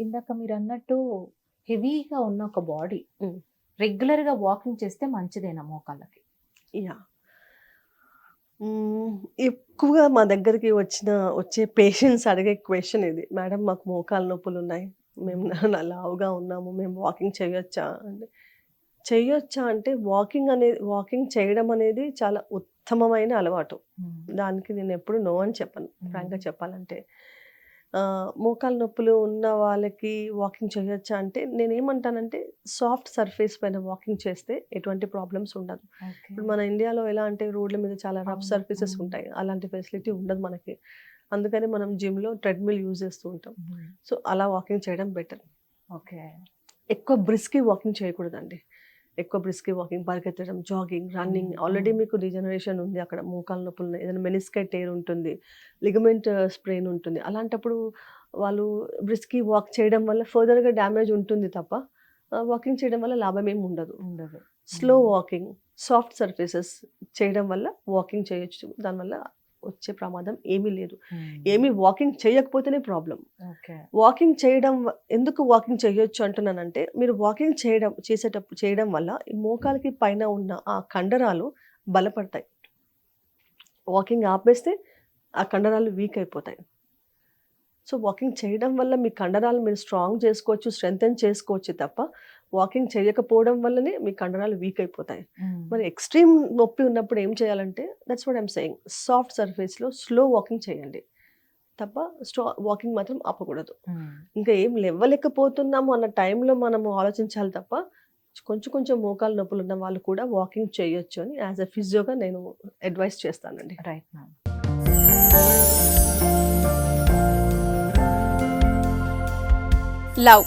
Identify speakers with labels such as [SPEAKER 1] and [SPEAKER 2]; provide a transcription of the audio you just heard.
[SPEAKER 1] ఇందాక మీరు అన్నట్టు హెవీగా ఉన్న ఒక బాడీ. రెగ్యులర్గా వాకింగ్ చేస్తే మంచిదేనా మోకాళ్ళకి?
[SPEAKER 2] యా. ఎక్కువగా మా దగ్గరికి వచ్చిన వచ్చే పేషెంట్స్ అడిగే క్వశ్చన్ ఇది. మేడం మాకు మోకాలు నొప్పులు ఉన్నాయి. మేము లావుగా ఉన్నాము. మేము వాకింగ్ చేయొచ్చా? అంటే చేయొచ్చా? అంటే వాకింగ్ అనేది వాకింగ్ చేయడం అనేది చాలా ఉత్తమమైన అలవాటు. దానికి నేను ఎప్పుడు నో అని చెప్పను. ఫ్రాంక్గా చెప్పాలంటే మోకాలు నొప్పులు ఉన్న వాళ్ళకి వాకింగ్ చేయొచ్చా అంటే నేను ఏమంటానంటే సాఫ్ట్ సర్ఫేస్ పైన వాకింగ్ చేస్తే ఎటువంటి ప్రాబ్లమ్స్ ఉండదు. ఇప్పుడు మన ఇండియాలో ఎలా అంటే రోడ్ల మీద చాలా రఫ్ సర్ఫేసెస్. ఉంటాయి. అలాంటి ఫెసిలిటీ ఉండదు మనకి. అందుకని మనం జిమ్లో ట్రెడ్మిల్ యూజ్ చేస్తూ ఉంటాం. సో అలా వాకింగ్ చేయడం బెటర్.
[SPEAKER 1] ఓకే.
[SPEAKER 2] ఎక్కువ బ్రిస్కీ వాకింగ్ చేయకూడదండి. ఎక్కువ బ్రిస్కీ వాకింగ్ పరిగెత్తడం జాగింగ్ రన్నింగ్ ఆల్రెడీ. మీకు డిజనరేషన్ ఉంది అక్కడ మోకాలు నొప్పులు ఏదైనా మెనిస్కై టేర్ ఉంటుంది లిగమెంట్ స్ప్రెయిన్ ఉంటుంది. అలాంటప్పుడు వాళ్ళు బ్రిస్కీ వాక్ చేయడం వల్ల ఫర్దర్గా డ్యామేజ్ ఉంటుంది తప్ప వాకింగ్ చేయడం వల్ల లాభం ఏమి ఉండదు.
[SPEAKER 1] ఉండదు.
[SPEAKER 2] స్లో. వాకింగ్ సాఫ్ట్ సర్ఫేసెస్ చేయడం వల్ల వాకింగ్ చేయొచ్చు. దానివల్ల వచ్చే ప్రమాదం ఏమీ లేదు. ఏమీ వాకింగ్ చేయకపోతేనే ప్రాబ్లం
[SPEAKER 1] ఓకే.
[SPEAKER 2] వాకింగ్ చేయడం ఎందుకు వాకింగ్ చేయొచ్చు అంటున్నానంటే మీరు వాకింగ్ చేయడం చేసేటప్పుడు చేయడం వల్ల ఈ మోకాలకి పైన ఉన్న ఆ కండరాలు బలపడతాయి. వాకింగ్ ఆపేస్తే ఆ కండరాలు వీక్ అయిపోతాయి. సో వాకింగ్ చేయడం వల్ల మీ కండరాలు మీరు స్ట్రాంగ్ చేసుకోవచ్చు స్ట్రెంగ్తన్ చేసుకోవచ్చు తప్ప వాకింగ్ చేయకపోవడం వల్లనే మీ కండరాలు వీక్ అయిపోతాయి. మరి ఎక్స్ట్రీమ్ నొప్పి ఉన్నప్పుడు ఏం చేయాలంటే that's what I'm saying soft సర్ఫేస్లో slow walking చేయండి. తప్ప స్టా వాకింగ్ మాత్రం ఆపకూడదు. ఇంకా ఏం లేవలేకపోతున్నాము అన్న టైంలో మనము ఆలోచించాలి తప్ప కొంచెం కొంచెం మోకాలు నొప్పులు ఉన్న వాళ్ళు కూడా వాకింగ్ చేయొచ్చు అని యాజ్ అ ఫిజియోగా నేను అడ్వైస్ చేస్తానండి.
[SPEAKER 1] Right ma'am
[SPEAKER 3] love.